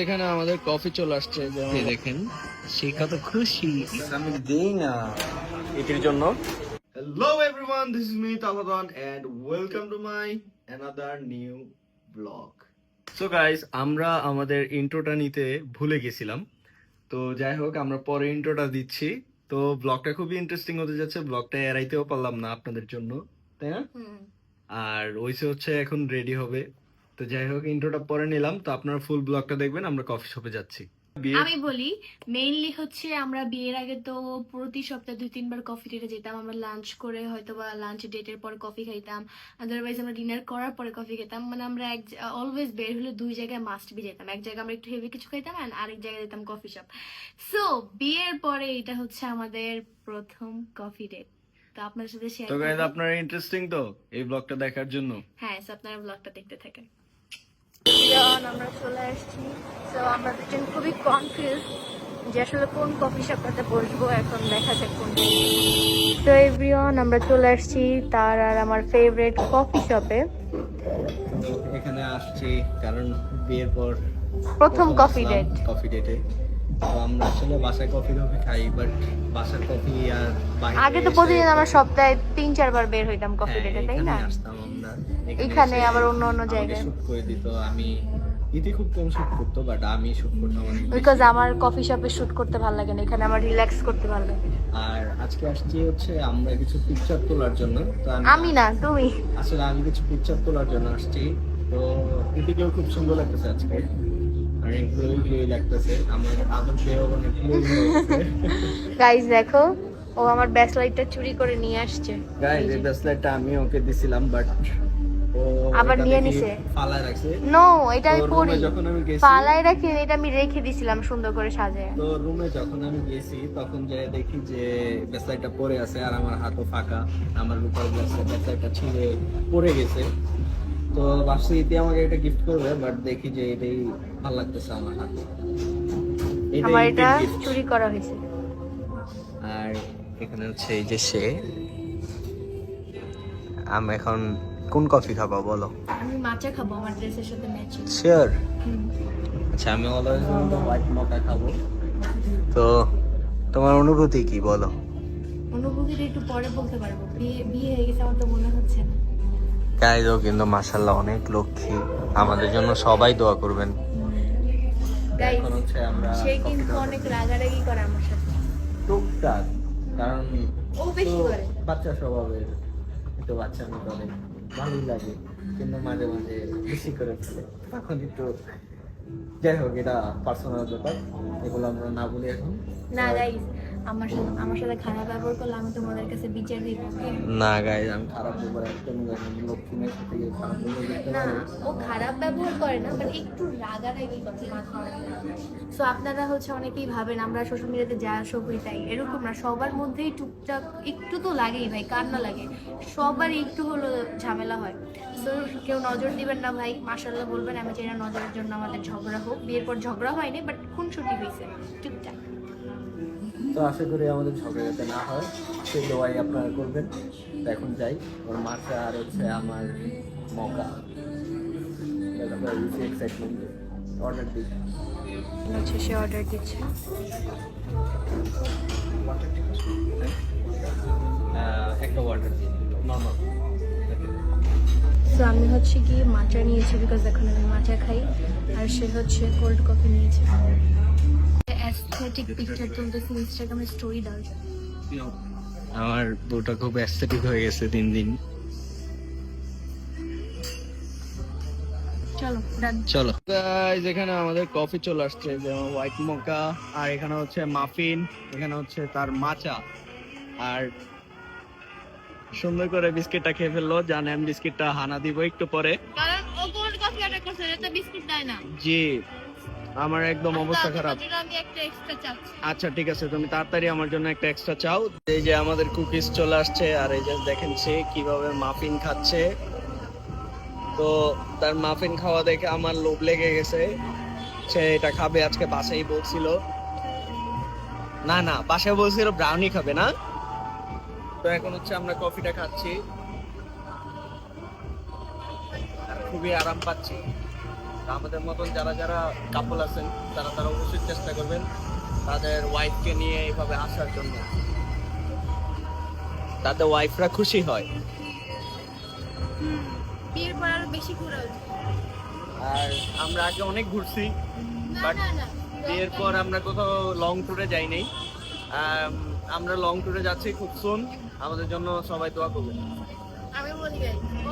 এখানে আমাদের কফি চলে আসছে দেখেন সে কত খুশি। আমি দেই না। এটির জন্য। Hello everyone this is me Taladan and welcome to my another new blog so guys আমরা আমাদের ইন্ট্রোটা নিতে ভুলে গেছিলাম। তো যাই হোক আমরা পরে ইন্ট্রোটা দিচ্ছি। তো ব্লগটা খুবই ইন্টারেস্টিং হতে যাচ্ছে। ব্লগটা এড়াইতেও পারলাম না আপনাদের জন্য তাই না? আর ওইসে হচ্ছে এখন রেডি হবে। তো যাই হোক ইন্ট্রোটা পরে নিলাম। তো আপনারা ফুল ব্লগটা দেখবেন, আমরা কফি শপে যাচ্ছি। আমি বলি মেইনলি হচ্ছে আমরা বিয়ের আগে তো প্রতি সপ্তাহে দুই, তিনবার কফি ডেটে যেতাম। আমরা লাঞ্চ করে হয়তো বা লাঞ্চ ডেটের পরে কফি খাইতাম। আদারওয়াইজ আমরা ডিনার করার পরে কফি খেতাম। মানে আমরা এক অলওয়েজ বের হলে দুই জায়গায় মাস্ট বি যেতাম। এক জায়গায় আমরা একটু হেভি কিছু খাইতাম আর আরেক জায়গায় যেতাম কফি শপ সো বিয়ের পরে এটা হচ্ছে আমাদের প্রথম কফি ডেট তো আপনার সাথে শেয়ার তো গাইজ আপনারা ইন্টারেস্টিং তো এই ব্লগটা দেখার জন্য? হ্যাঁ আপনারা ব্লগটা দেখতে থাকেন। আমরা চলে আসছি। তো আমরা দুজন খুবই কনফিউজ যে আসলে কোন কফি শপটাতে বসবো এখন দেখা যাক কোন তো এভরিওয়ান আমরা চলে আসছি তার আর আমার ফেভারিট কফি শপে এখানে আসছি কারণ বিয়ের পর প্রথম কফি ডেট কফি ডেটে তো আমরা আসলে বাসায় কফি টফি খাই বাট বাসার কফি আর বাইরে আগে তো প্রতিদিন আমরা সপ্তাহে তিন চারবার বের হইতাম কফি হ্যাঁ, ডেটে তাই না? আসতাম আমরা। এখানে আবার অন্য অন্য জায়গায়। শুট করে দিত। আমি ইতি খুব কম শুট করতো বাট আমি শুট করতাম অনেক বিকজ আমার কফি শপে শুট করতে ভালো লাগে না এখানে আমার রিল্যাক্স করতে ভালো লাগে। আর আজকে আসছি হচ্ছে আমরা কিছু পিকচার তোলার জন্য তো আমি না তুমি? আসলে আমি কিছু পিকচার তোলার জন্য আসছি। তো এদিকেও খুব সুন্দর লাগতেছে আজকে। গাইজ দেখো ও আমার ব্যাসলাইটটা চুরি করে নিয়ে আসছে। গাইস এই ব্রেসলেটটা আমি ওকে দিছিলাম বাট আবার নিয়ে নিছে। রাখছে। নো এটা আমি পরি যখন আমি গেছি পালাই রাখি এটা আমি রেখে দিছিলাম সুন্দর করে সাজায়। তো রুমে যখন আমি গেছি তখন যে দেখি যে ব্রেসলেটটা পরে আছে আর আমার হাতও ফাঁকা। আমার রূপার ব্রেসলেটটা ছিঁড়ে পড়ে গেছে। তো ভাবছি ইতি আমাকে এটা গিফট করবে বাট দেখি যে এটাই ভালো লাগতেছে আমার হাতে। আমার এটা চুরি করা হয়েছে। আর এখানে হচ্ছে এই যে সে। আমি এখন কোন কফি খাব বলো? আমি মাচা খাব আমার ড্রেসের সাথে ম্যাচিং শিওর আচ্ছা আমি অলওয়েজ হোয়াইট মকা খাব। তো তোমার অনুভূতি কি বলো? অনুভূতিটা একটু পরে বলতে পারব। বিয়ে বিয়ে হয়ে গেছে আমার তো মনে হচ্ছে না। গাইজও কিন্তু মাসাল্লাহ অনেক লক্ষ্মী। আমাদের জন্য সবাই দোয়া করবেন। সে কিন্তু অনেক রাগারাগি করে আমার সাথে। টুকটাক। কারণ ও বেশি করে। বাচ্চা স্বভাবের একটু বাচ্চা আমি করে ভালোই লাগে। কিন্তু মাঝে মাঝে বেশি করে ফেলে। তখন একটু যাই হোক এটা পার্সোনাল ব্যাপার। এগুলো আমরা না বলি এখন। না আমার সাথে আমার সাথে খারাপ ব্যবহার করলে আমি তোমাদের কাছে বিচার দিব না গাইজ আমি খারাপ ব্যাপার একদম লক্ষ্মীমের সাথে খারাপ না ও খারাপ ব্যবহার করে না বাট একটু রাগারাগি করে। সো আপনারা হচ্ছে অনেকেই ভাবেন আমরা সোশ্যাল মিডিয়াতে যা শো করি তাই। এরকম না সবার মধ্যেই টুকটাক একটু তো লাগেই ভাই কার না লাগে? সবার একটু হলো ঝামেলা হয়। সো কেউ নজর দিবেন না ভাই মাসাল্লাহ বলবেন আমি চাই না নজরের জন্য আমাদের ঝগড়া হোক। বিয়ের পর ঝগড়া হয়নি বাট খুনসুটি হয়েছে টুকটাক। তো আশা করি আমাদের ঝগড়া যাতে না হয়। সেই দোয়াই আপনারা করবেন। তো এখন যাই। ওর মাথা আর হচ্ছে আমার মকা এক্সাইটমেন্ট অর্ডার দিই। হচ্ছে সে অর্ডার দিচ্ছে। আহ, একটা অর্ডার দিই। নর্মাল সো আমি হচ্ছে কি মাচা নিয়েছি বিকজ এখন আমি মাচা খাই। আর সে হচ্ছে কোল্ড কফি নিয়েছে। অ্যাস্থেটিক পিকচার তুলতেছি ইনস্টাগ্রামে স্টোরি দাও আমার বউটা খুব অ্যাস্থেটিক হয়ে গেছে দিন দিন। চলো এখানে আমাদের কফি চলে আসছে যেমন হোয়াইট মোকা আর এখানে হচ্ছে মাফিন এখানে হচ্ছে তার মাচা আর সুন্দর করে বিস্কিটটা খেয়ে ফেলল জানে জানেন বিস্কিটটা হানা দিব একটু পরে। কারণ ও কোল্ড কফি অর্ডার করছে এটা বিস্কুট দেয় না। জি। আমার একদম অবস্থা খারাপ। আমি একটা এক্সট্রা চাচ্ছি আচ্ছা ঠিক আছে তুমি তাড়াতাড়ি আমার জন্য একটা এক্সট্রা চাও। এই যে আমাদের কুকিজ চলে আসছে আর এই যে দেখেন সে কীভাবে মাফিন খাচ্ছে। তো তার মাফিন খাওয়া দেখে আমার লোভ লেগে গেছে। সে এটা খাবে আজকে বাসায় বলছিল। না না বাসায় বলছিল ব্রাউনি খাবে না। তো এখন হচ্ছে আমরা কফিটা খাচ্ছি। খুবই আরাম পাচ্ছি। আমাদের মতন যারা যারা কাপল আছেন তারা তারা অবশ্যই চেষ্টা করবেন তাদের ওয়াইফকে নিয়ে এইভাবে আসার জন্য। তাতে ওয়াইফরা খুশি হয়। বিয়ের পর আরও বেশি ঘোরা আর আমরা আগে অনেক ঘুরছি না বিয়ের পর আমরা কোথাও লং ট্যুরে যাইনি। আম, আমরা লং ট্যুরে যাচ্ছি খুব সুন আমাদের জন্য সবাই দোয়া করবেন। আমি বলি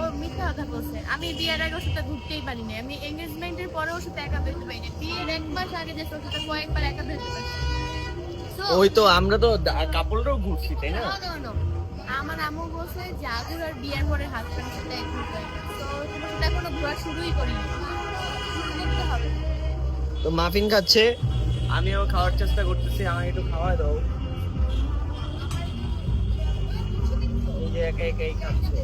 ও মিথ্যা কথা বলছে। আমি বিয়ের আগে ওর সাথে ঘুরতেই পারিনি। আমি এঙ্গেজমেন্টের পরে ওর সাথে একা বেরোতে পারিনি। বিয়ের এক মাস আগে যে ওর সাথে কয়েকবার একা বেরোতে পারছি। ওই তো আমরা তো কাপলরাও ঘুরছি তাই না. আমার আম্মু বলছে যে আগুর আর বিয়ের পরে হাজবেন্ডের সাথে ঘুরতে তো তোমার সাথে এখনও ঘোরা শুরুই করিনি। তো মাফিন খাচ্ছে? আমিও খাওয়ার চেষ্টা করতেছি আমাকে একটু খাওয়া দাও। এই যে একা একাই খাচ্ছে।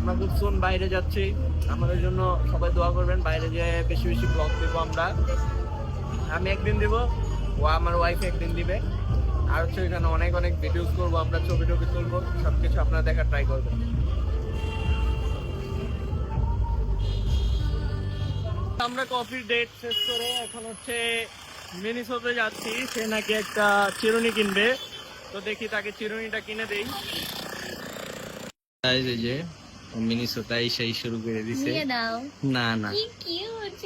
আমরা খুব soon বাইরে যাচ্ছি। আমাদের জন্য সবাই দোয়া করবেন, বাইরে যেয়ে বেশি বেশি ব্লগ দেবো আমরা। আমি একদিন দিব, ও আমার ওয়াইফ একদিন দিবে। আর হচ্ছে এখানে অনেক অনেক ভিডিওস করব, আমরা ছবি টবি তুলবো সব কিছু আপনারা দেখার ট্রাই করবেন। আমরা কফির ডেট শেষ করে এখন হচ্ছে মিনিসোতে যাচ্ছি। সে নাকি একটা চিরুনি কিনবে। তো দেখি তাকে চিরুনিটা কিনে দেই। যে মিনিসোতে সেই শুরু করে দিছে। না না। কি কিউট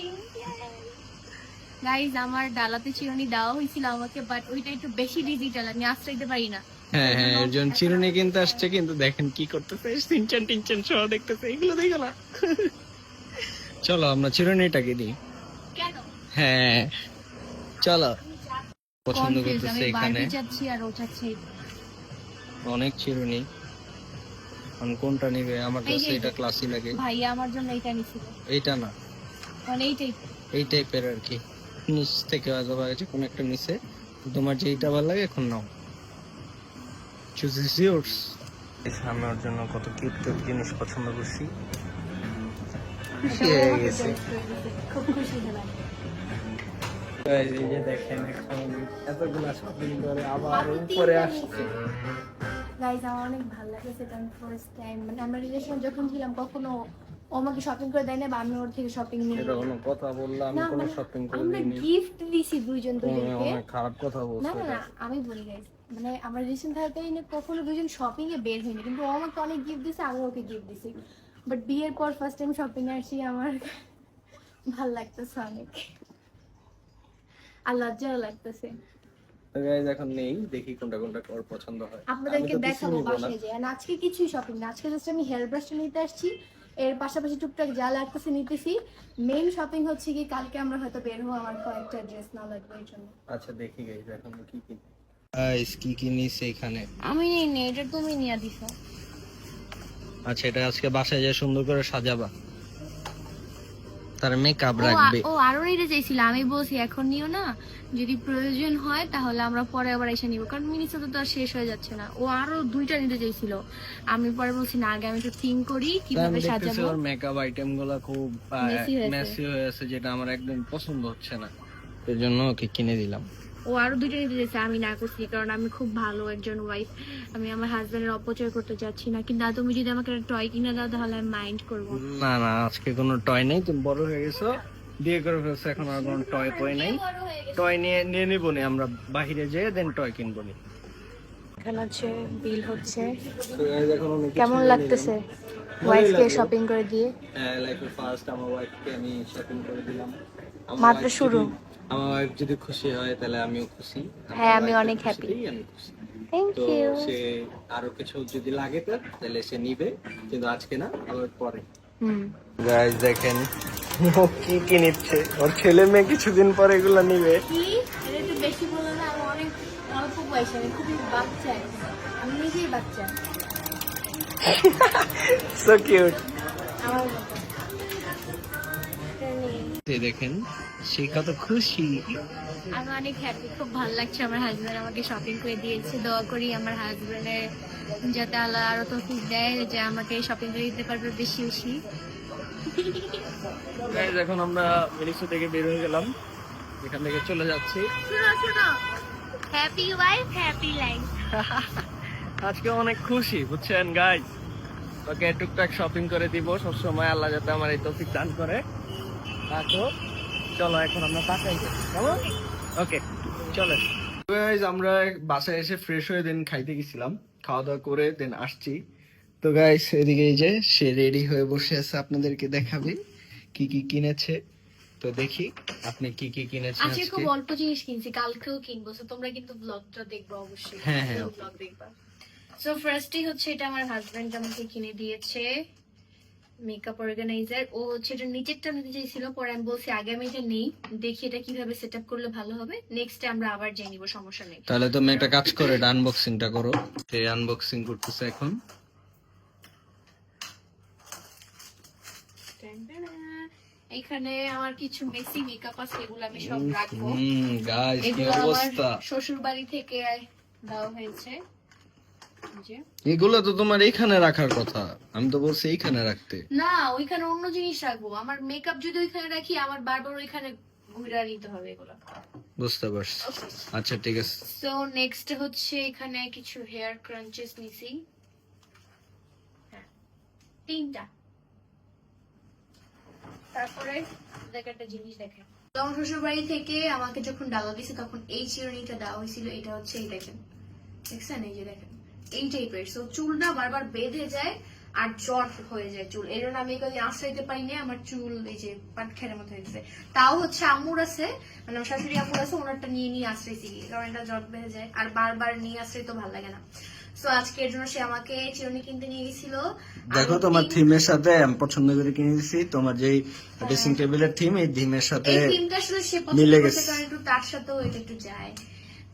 গাইজ আমার ডালাতে চিরুনি দেওয়া হয়েছিল আমাকে বাট ওইটা একটু বেশি ডিজিটাল আমি আশ্রইতে পারি না। হ্যাঁ হ্যাঁ একজন চিরুনি কিনতে আসছে কিন্তু দেখেন কি করতেছে সিনচান টিনচান সহ দেখতেছে এগুলো দেখো না। চলো আমরা চিরুনিটাকে দিই। হ্যাঁ চলো। পছন্দ করতেছে এখানে। অনেক চিরুনি। আমি কোনটা নিবে? আমার কাছে এটা ক্লাসি লাগে। ভাইয়া আমার জন্য এটা নিছিল। এইটা না। মানে এইটাই। এই টাইপের আর কি। নিচ থেকে হয়তো বা গেছে কোন একটা নিচে তোমার যেইটা ভালো লাগে এখন নাও। চুজ ইজ ইয়োর্স আমি ওর জন্য কত কিউট কিউট জিনিস পছন্দ করছি। খুশি হয়ে গেছে। খুব খুশি হলাম। এই যে দেখেন এখন এতগুলা শপিং করে আবার উপরে আসছে। গাইজ আমার অনেক ভালো কারণ ফার্স্ট টাইম মানে আমরা রিলেশন যখন ছিলাম কখনো ও আমাকে শপিং করে দেয় না বা আমি ওর থেকে শপিং নিই এটা কোনো কথা বললাম না কোনো মানে শপিং করে আমরা গিফট দিছি দুইজন দুইজনকে। অনেক খারাপ কথা বলছো না না আমি বলি গাইজ মানে আমরা রিলেশন না কখনো দুজন শপিং এ বের হইনি কিন্তু ও আমাকে অনেক গিফট দিছে আমি ওকে গিফট দিছি। বাট বিয়ের পর ফার্স্ট টাইম শপিং আসি আমার ভালো লাগতেছে অনেক। আর লজ্জাও লাগতেছে। তো guys, এখন নেই দেখি কোনটা কোনটা ওর পছন্দ হয়। আপনাদেরকে দেখাবো বাসায় যে আর আজকে কিছুই শপিং না আজকে জাস্ট আমি হেয়ার ব্রাশটা নিতে আসছি। এর পাশাপাশি টুকটাক যা লাগতেছে নিতেছি। মেইন শপিং হচ্ছে কি কালকে আমরা হয়তো বের হব আমার কয়েকটা ড্রেস না লাগবে এর জন্য। আচ্ছা দেখি গাইস এখন কি কি গাইস কি কি নিছে এখানে? আমি নিই নি এটা তুমি নিয়ে দিছো। আচ্ছা এটা আজকে বাসায় যায় সুন্দর করে সাজাবা। তার মেকআপ রাখবে। ও আরও নিতে চাইছিল আমি বলছি এখন নিও না যদি প্রয়োজন হয় তাহলে আমরা পরে আবার এসে নিব। কারণ মিনিসে তো আর শেষ হয়ে যাচ্ছে না। ও আরও দুইটা নিতে চাইছিল। আমি পরে বলছি না আগে আমি একটু থিঙ্ক করি কীভাবে সাজাবো? ওর মেকআপ আইটেমগুলো খুব হয়েছে। মেসি হয়ে আছে যেটা আমার একদম পছন্দ হচ্ছে না। এর জন্য ওকে কিনে দিলাম। ও আরও দুইটা নিতে চাইছে আমি না করছি কারণ আমি খুব ভালো একজন ওয়াইফ আমি আমার হাজবেন্ডের অপচয় করতে চাচ্ছি না। কিন্তু তুমি যদি আমাকে টয় কিনে দাও তাহলে আমি মাইন্ড করব। না না আজকে কোনো টয় নেই তুমি বড় হয়ে গেছো বিয়ে করে ফেলছো এখন আর কোনো টয় টয় নেই। টয় নিয়ে নিয়ে নিবো নি আমরা বাহিরে যেয়ে দেন টয় কিনবো নি। এখানে হচ্ছে বিল হচ্ছে। কেমন লাগতেছে ওয়াইফকে শপিং করে দিয়ে? হ্যাঁ লাইফে ফার্স্ট আমার ওয়াইফকে আমি শপিং করে দিলাম। মাত্র শুরু। আমার ওয়াইফ যদি খুশি হয় তাহলে আমিও খুশি। হ্যাঁ, আমি অনেক আমি খুশি। থ্যাংক ইউ সে আরও কিছু যদি লাগে তার তাহলে সে নিবে কিন্তু আজকে না আবার পরে। হুম। গাইস দেখেন ও কি কি নিচ্ছে? ওর ছেলে মেয়ে কিছুদিন পরে এগুলো নিবে। কি? এটা একটু বেশি বলো না আমি অনেক অল্প বয়সে আমি খুবই বাচ্চা আমি নিজেই বাচ্চা। সো কিউট আমার। দেখেন সে কত খুশি। আমি অনেক হ্যাপি খুব ভালো লাগছে। আমার হাজবেন্ড আমাকে শপিং করে দিয়েছে। দোয়া করি আমার হাজবেন্ডের যাতে আল্লাহ আরও তৌফিক দেয় যে আমাকে শপিং করে দিতে পারবে বেশি বেশি। গাইস এখন আমরা মিনিসো থেকে বের হয়ে গেলাম। এখান থেকে চলে যাচ্ছি। শোনো শোনো। হ্যাপি ওয়াইফ হ্যাপি লাইফ আজকে অনেক খুশি বুঝছেন গাইজ ওকে টুকটাক শপিং করে দিব। সবসময় আল্লাহ যাতে আমার এই তৌফিক দান করে। তাতো চলো এখন আমরা তাকাই যাই। কেমন ওকে চলো। আমরা বাসায় এসে ফ্রেশ হয়ে দেন খাইতে গেছিলাম। খাওয়া দাওয়া করে দেন আসছি। তো গাইস এদিকে যে সে রেডি হয়ে বসে আছে আপনাদেরকে দেখাবে কি কি কিনেছে। তো দেখি আপনি কি কি কিনেছেন আজকে আজকে। খুব অল্প জিনিস কিনছি কালকেও কিনবো। তো তোমরা কিন্তু ব্লগটা দেখবে অবশ্যই। হ্যাঁ, হ্যাঁ। ব্লগ দেখবা। সো ফার্স্টই হচ্ছে এটা আমার হাজবেন্ড আমাকে কিনে দিয়েছে। মেকআপ অর্গানাইজার ও হচ্ছে এটা নিচেরটা নিতে চাইছিল পরে আমি বলছি আগে আমি এটা নেই দেখি এটা কীভাবে সেট আপ করলে ভালো হবে। নেক্সট আমরা আবার জেনে নিবো সমস্যা নেই। তাহলে তুমি একটা কাজ করে এটা আনবক্সিংটা করো। সে আনবক্সিং করতেছে এখন। এখানে আমার কিছু মেসি মেকআপ আছে এগুলো আমি সব রাখব। হুম গাইস কি অবস্থা? শ্বশুর বাড়ি থেকে দেওয়া হয়েছে। এই। এগুলো তো তোমার এইখানে রাখার কথা। আমি তো বলছি এইখানে রাখতে। না ওইখানে অন্য জিনিস রাখব। আমার মেকআপ যদি ওইখানে রাখি আমার বারবার ওইখানে ঘুরে নিতে হবে এগুলো। বুঝতে পারছি। আচ্ছা ঠিক আছে। সো নেক্সট হচ্ছে এখানে কিছু হেয়ার ক্রাঞ্চেস নিছি। হ্যাঁ, তিনটা। তারপরে একটা জিনিস দেখে। আমার শ্বশুর বাড়ি থেকে আমাকে যখন ডালা দিছে তখন এই চিরুনিটা দেওয়া হয়েছিল এটা হচ্ছে এই দেখেন। দেখছেন? এই যে দেখেন। এই টাইপের সো চুলটা বারবার বেঁধে যায় আর জট হয়ে যায় চুল। এর জন্য আমি এগুলো আশ্রয়তে পারি না আমার চুল এই যে পাটখেরের মতো হয়ে গেছে তাও হচ্ছে আম্মুর আছে মানে শাশুড়ি আম্মুর আছে ওনারটা নিয়ে নিয়ে আশ্রয়ছি কারণ এটা জট বেঁধে যায়। আর বারবার নিয়ে আশ্রয় তো ভালো লাগে না। সো আজকে এর জন্য সে আমাকে চিরুনি কিনতে নিয়ে গেছিল। দেখো তোমার থিমের সাথে আমি পছন্দ করে কিনেছি তোমার যেই ড্রেসিং টেবিলের থিম এই থিমের সাথে এই থিমটা আসলে সে পছন্দ গেছে। কারণ একটু তার সাথেও এটা একটু যায়।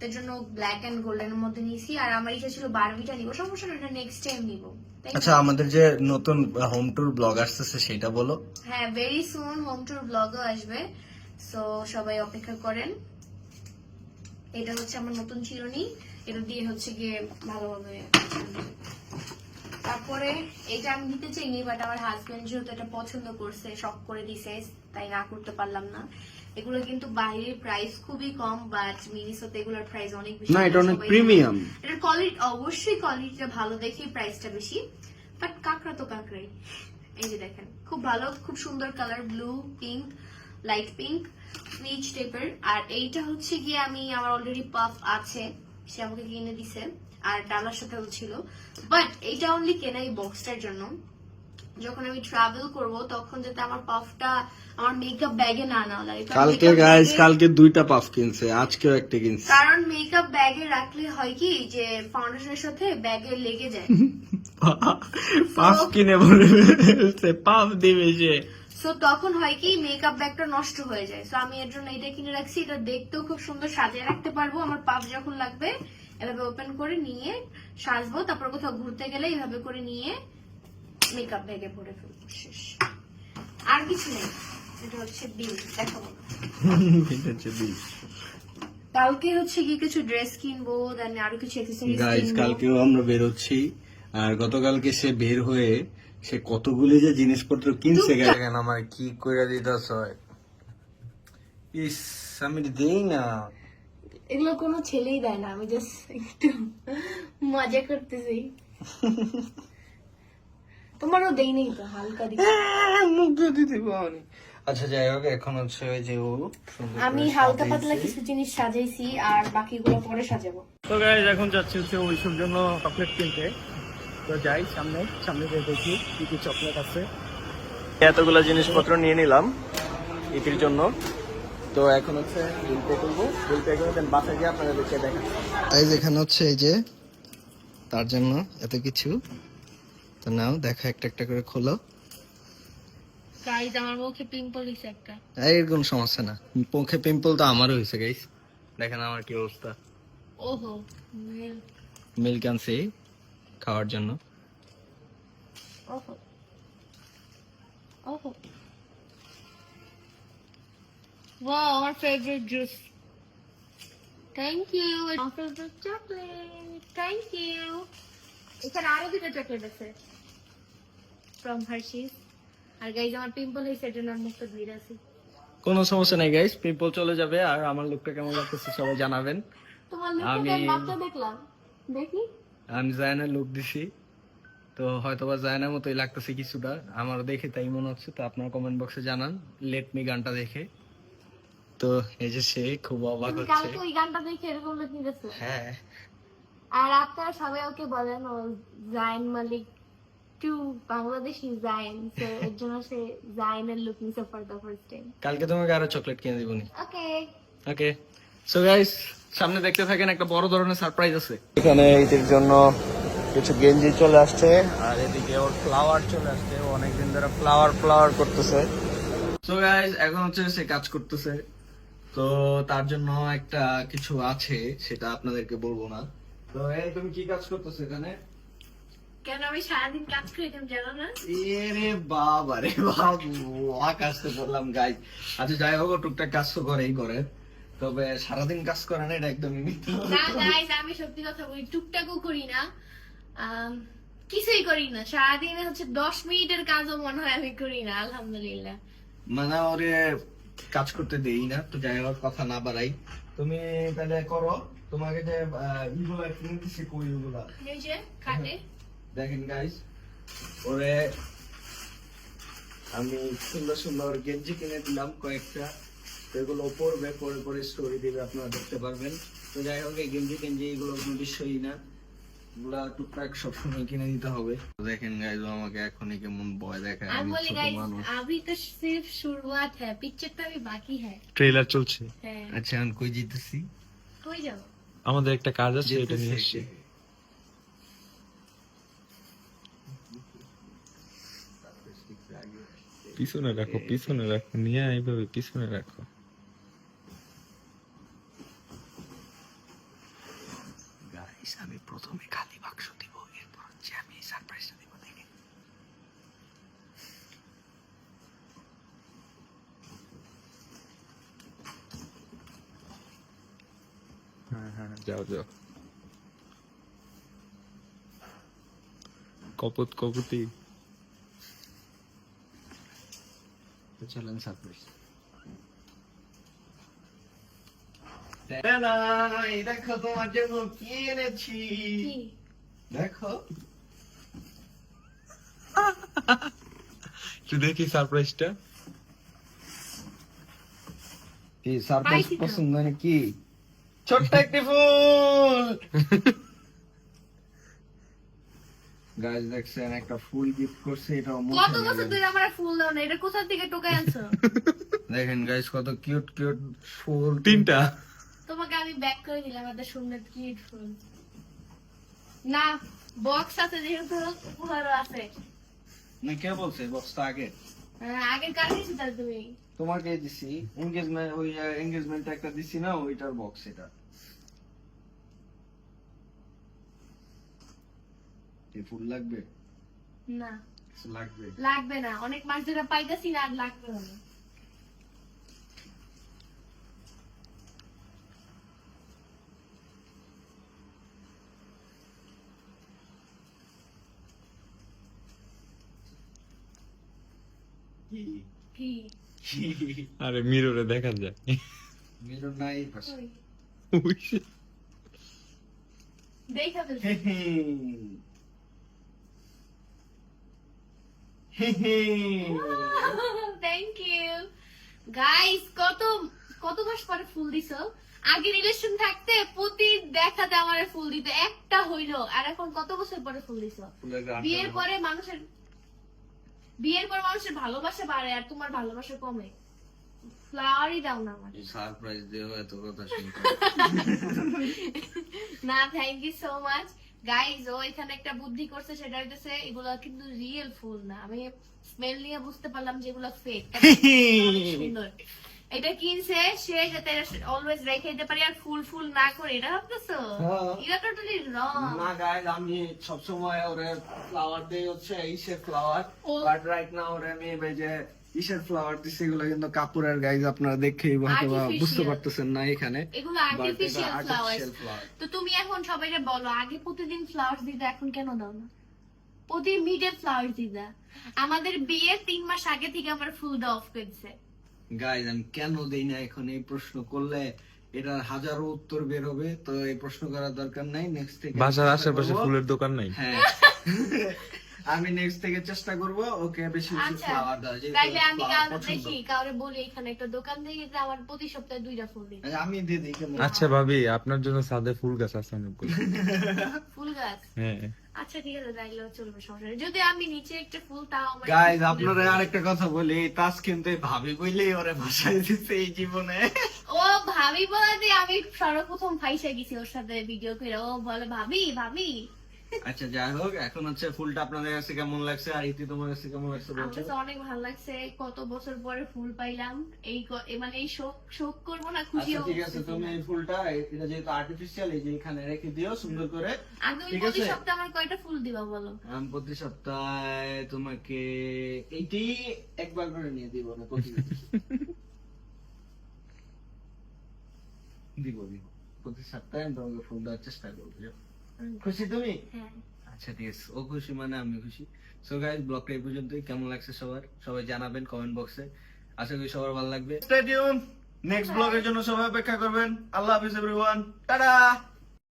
তার জন্য ব্ল্যাক এন্ড গোল্ডেনের মধ্যে নিয়েছি। আর আমার ইচ্ছা ছিল বারবিটা নিবো। সমস্যা না এটা নেক্সট টাইম নিবো? আচ্ছা আমাদের যে নতুন হোম ট্যুর ব্লগ আসতেছে সেটা বলো। হ্যাঁ ভেরি সুন হোম টুর ব্লগও আসবে। সো সবাই অপেক্ষা করেন। এটা হচ্ছে আমার নতুন চিরুনি। এটা দিয়ে হচ্ছে গিয়ে ভালোভাবে তারপরে এটা আমি দিতে চাইনি বাট আমার হাজবেন্ড যেহেতু এটা পছন্দ করছে শখ করে দিছে তাই না করতে পারলাম না। এগুলো কিন্তু বাইরের প্রাইস খুবই কম বাট মিনিসোতে এগুলোর প্রাইস অনেক বেশি। না এটা অনেক প্রিমিয়াম এটার কোয়ালিটি অবশ্যই কোয়ালিটিটা ভালো দেখে প্রাইসটা বেশি। বাট কাঁকড়া তো কাঁকড়াই। এই যে দেখেন খুব ভালো খুব সুন্দর colour blue pink light pink peach টাইপের আর এইটা হচ্ছে গিয়ে আমি আমার অলরেডি পাফ আছে সে আমাকে কিনে দিছে আর ডালার সাথেও ছিল। বাট এইটা অনলি কেনা এই বক্সটার জন্য। যখন আমি ট্রাভেল করব তখন যাতে আমার পাফটা আমার মেকআপ ব্যাগে না না লাগে। কালকে গাইস কালকে দুইটা পাফ কিনছে আজকেও একটা কিনছে। কারণ মেকআপ ব্যাগে রাখলে হয় কি যে ফাউন্ডেশনের সাথে ব্যাগে লেগে যায়। পাফ কিনে বলে ফেলছে পাফ দিবে যে সো তখন হয় কি মেকআপ ব্যাগটা নষ্ট হয়ে যায়। সো আমি এর জন্য এটা কিনে রাখছি এটা দেখতেও খুব সুন্দর সাজিয়ে রাখতে পারব। আমার পাফ যখন লাগবে এভাবে ওপেন করে নিয়ে সাজবো তারপর কোথাও ঘুরতে গেলে এভাবে করে নিয়ে মেকআপ ব্যাগে ভরে ফেলব শেষ। আর কিছু নেই। এটা হচ্ছে বিল দেখাবো এটা হচ্ছে বিল। কালকে হচ্ছে গিয়ে কিছু ড্রেস কিনবো দেন আরও কিছু অ্যাক্সেসরিজ গাইস কালকেও আমরা বেরোচ্ছি। আর গতকালকে সে বের হয়ে সে কতগুলি যে জিনিসপত্র কিনছে দেখেন আমার কি কইরা দিতাছ ইস আমি দেই না। এগুলো কোনো ছেলেই দেয় না আমি জাস্ট একটু মজা করতেছি। তোমারও দেই নেই তো হালকা দিই মুখ দিতে পারি আচ্ছা যাই হোক এখন হচ্ছে ওই যে ও আমি হালকা পাতলা কিছু জিনিস সাজাইছি আর বাকিগুলো পরে সাজাবো। তো গাইজ এখন যাচ্ছি হচ্ছে ওইসব জন্য চকলেট কিনতে। তো যাই সামনে সামনে গিয়ে দেখি কি কি চকলেট আছে। এতগুলো জিনিসপত্র নিয়ে নিলাম ইতির জন্য। তো এখন হচ্ছে বিল পে করব। বিল পে করে দেন বাসায় গিয়ে আপনাদেরকে দেখা এই যে এখানে হচ্ছে এই যে তার জন্য এত কিছু। তো নাও দেখা একটা একটা করে খোলো। গাইজ আমার মুখে পিম্পল হইছে একটা। এরকম সমস্যা না। মুখে পিম্পল তো আমারও হয়েছে গাইস দেখেন আমার কি অবস্থা। ওহো মিল্ক আনছি খাওয়ার জন্য। ওহো। ওহো। ওয়াও আমার ফেভারিট জুস থ্যাংক ইউ আমার ফেভারিট চকলেট থ্যাংক ইউ এখানে আরও দুটো চকলেট আছে। ফ্রম হার্শিস আর গাইজ আমার পিম্পল হয়েছে এর জন্য আমার মুখটা ধুয়ে আছে। কোনো সমস্যা নেই গাইস পিম্পল চলে যাবে আর আমার লুকটা কেমন লাগতেছে সবাই জানাবেন। তোমার আমি- লিপটা মাত্র দেখলাম। দেখি। আমি জায়নার লুক দিছি। তো হয়তো বা জায়নার মতোই লাগতেছে কিছুটা। আমার দেখে তাই মনে হচ্ছে তো আপনার কমেন্ট বক্সে জানান। লেট মি গানটা দেখে। তো এই যে সে খুব অবাক হচ্ছে। ওই গানটা দেখে এরকম লুক নিতেছো? হ্যাঁ। আর আপনারা সবাই ওকে বলেন ও জাইন মালিক টু বাংলাদেশি জাইন তো এর জন্য সে জাইনের লুক নিছে ফর দ্য ফার্স্ট টাইম কালকে তোমাকে আরও চকলেট কিনে দিবনি ওকে ওকে সো গাইস সামনে দেখতে থাকেন একটা বড় ধরনের সারপ্রাইজ আছে। এখানে ঈদের জন্য কিছু গেঞ্জি চলে আসছে আর এদিকে ওর ফ্লাওয়ার চলে আসছে ও অনেকদিন ধরে ফ্লাওয়ার ফ্লাওয়ার করতেছে। সো গাইস এখন হচ্ছে সে কাজ করতেছে। তো তার জন্য একটা কিছু আছে সেটা আপনাদেরকে বলব না। তো এই তুমি কি কাজ করতেছো এখানে? কেন আমি সারাদিন কাজ করি তুমি জানো না? এরে বাবা রে বাবু আকাশ তো বললাম গাই আচ্ছা যাই হোক টুকটাক কাজ তো করেই করে। তবে সারাদিন কাজ করে না এটা একদমই মিথ্যা না গাইস আমি সত্যি কথা বলি টুকটাকও করি না। কিছুই করি না। সারাদিন হচ্ছে দশ মিনিটের কাজও মনে হয় আমি করি না আলহামদুলিল্লাহ। মানে ওরে কাজ করতে দেই না তো যাই হোক কথা না বাড়াই। তুমি তাহলে করো। তোমাকে যে আহ, ইগুলা কিনে দিছি কই ইগুলা এই যে খাটে দেখেন গাইস ওরে আমি সুন্দর সুন্দর গেঞ্জি কিনে দিলাম কয়েকটা তো এগুলো পরবে পরে পরে স্টোরি দিবে আপনারা দেখতে পারবেন তো যাই হোক এই গেঞ্জি গেঞ্জি এগুলো কোনো বিষয়ই না এগুলা টুকটাক সবসময় কিনে দিতে হবে তো দেখেন গাইজ আমাকে এখনই কেমন ভয় দেখায় আমি আমি বলি ছোট गाइस মানুষ अभी तो सिर्फ शुरुआत है पिक्चर तो अभी बाकी है ট্রেলার চলছে হ্যাঁ আচ্ছা আমি কই জিতেছি কই যাবো আমাদের একটা কাজ আছে এটা নিয়ে। এসছি পিছনে রাখো পিছনে রাখো নিয়ে এইভাবে পিছনে রাখো আমি প্রথমে খালি বাক্স দিব এরপর হচ্ছে আমি সারপ্রাইজটা দিব দেখেন হ্যাঁ হ্যাঁ। যাও যাও। কপত কপতি। তো চলেন সারপ্রাইজ। দেখো তোমার জন্য কি এনেছি। দেখো। তুই দেখি সারপ্রাইজটা। কি সারপ্রাইজ। পছন্দ নাকি ছোট্ট একটি ফুল। গাইস দেখছেন একটা ফুল গিফট করছে এটা কত বছর ধরে আমার ফুল দাও না এটা কোথা থেকে টোকাই আনছো? দেখেন গাইস কত কিউট কিউট ফুল। তিনটা। তোমাকে আমি ব্যাক করে দিলাম সুন্দর কিউট ফুল। না বক্স আছে যেহেতু উপহারও আছে। না কে বলছে? বক্সটা আগে। হ্যাঁ, আগের কার দিয়েছি তাহলে তুমি? তোমাকে দিছি। এনগেজমেন্ট ওই এনগেজমেন্ট একটা দিছি না ওইটার বক্স এটা। এই ফুল লাগবে? না। লাগবে? লাগবে না। অনেক মাস ধরে পাইতেছি না আর লাগবে না। কি? কি? আরে মিররে দেখা যায়। মিরর নাই পাশে। দেখা ফেলছি। থ্যাংক ইউ গাইস কত কত মাস পরে ফুল দিছো? আগে রিলেশন থাকতে প্রতি দেখাতে আমার ফুল দিত একটা হইল। আর এখন কত বছর পরে ফুল দিছো? বিয়ের পরে মানুষের বিয়ের পর মানুষের ভালোবাসা বাড়ে আর তোমার ভালোবাসা কমে। ফ্লাওয়ারই দাও না আমার সারপ্রাইজ দেও এত কথা শুনতে। না thank you so much guys ও এখানে একটা বুদ্ধি করছে সেটা হইতেছে এগুলো কিন্তু রিয়েল ফুল না। আমি স্মেল নিয়ে বুঝতে পারলাম যে এগুলো ফেক সুন্দর। এটা কিনছে সে যাতে অলওয়েজ রেখে দিতে পারি আর ফুল ফুল না করে এটা ভাবতেছো। এটা টোটালি রং না গাইজ আমি সবসময় ওরে ফ্লাওয়ার দেই হচ্ছে ইসের ফ্লাওয়ার বাট রাইট না ওরে আমি এই যে ইসের ফ্লাওয়ার দিছি এগুলো কিন্তু কাপুরের গাইজ আপনারা দেখেই হয়তো বা বুঝতে পারতেছেন না এখানে। এগুলো আর্টিফিশিয়াল ফ্লাওয়ার তো তুমি এখন সবাইকে বলো আগে প্রতিদিন ফ্লাওয়ার দিতে এখন কেন দাও না? প্রতি মিডে ফ্লাওয়ার দিতা। আমাদের বিয়ের তিন মাস আগে থেকে আমার ফুল দেওয়া অফ করেছে। গাইজ আমি কেন দেই না এখন এই প্রশ্ন করলে? এটার হাজারো উত্তর বের হবে তো এই প্রশ্ন করার দরকার নাই। নেক্সট থেকে বাসার আশেপাশে ফুলের দোকান নাই। হ্যাঁ। আমি নেক্সট থেকে চেষ্টা করব ওকে বেশি বেশি আচ্ছা ফ্লাওয়ার দেওয়া যেহেতু তাইলে আমি কাউকে দেখি কাউরে বলি এখানে একটা দোকান থেকে যে আমার প্রতি সপ্তাহে দুইটা ফুল দিই আচ্ছা, আমি দিয়ে দিই কেমন? আচ্ছা ভাবি আপনার জন্য সাদে ফুল গাছ আছে অনেকগুলো ফুল গাছ? হ্যাঁ। আচ্ছা ঠিক আছে চলবে যদি আমি নিচে একটা ফুল তাও আমার আপনারা আরেকটা কথা বলি তাস কিন্তু ভাবি বইলেই ওরে ভাষায় দিচ্ছে এই জীবনে। ও ভাবি বলাতে আমি সর্বপ্রথম ফাইসা গেছি ওর সাথে ভিডিও করে ও বলে ভাবি ভাবি। আচ্ছা যাই হোক এখন হচ্ছে ফুলটা আপনাদের কাছে কেমন লাগছে আর ইতি তোমার কাছে কেমন লাগছে আমার কাছে অনেক ভালো লাগছে। কত বছর পরে ফুল পাইলাম। এই মানে এই শোক শোক করব না খুশি আচ্ছা ঠিক আছে তুমি এই ফুলটা এটা যেহেতু আর্টিফিশিয়াল এই যে এখানে রেখে দিও সুন্দর করে। আর তুমি প্রতি সপ্তাহে আমার কয়টা ফুল দিবা বলো? আমি প্রতি সপ্তাহে তোমাকে এইটি একবার করে নিয়ে দিব না প্রতিদিন। দিব দিব। প্রতি সপ্তাহে আমি তোমাকে ফুল দেওয়ার চেষ্টা করব খুশি তুমি? হ্যাঁ। আচ্ছা ঠিক আছে। ও খুশি মানে আমি খুশি। সো গাইস ব্লগটা এই পর্যন্তই। কেমন লাগছে সবার? সবাই জানাবেন কমেন্ট বক্সে আশা করি সবার ভালো লাগবে। স্টেডিয়াম নেক্সট ব্লগের জন্য সবাই অপেক্ষা করবেন। আল্লাহ হাফিজ এভরিওয়ান টাটা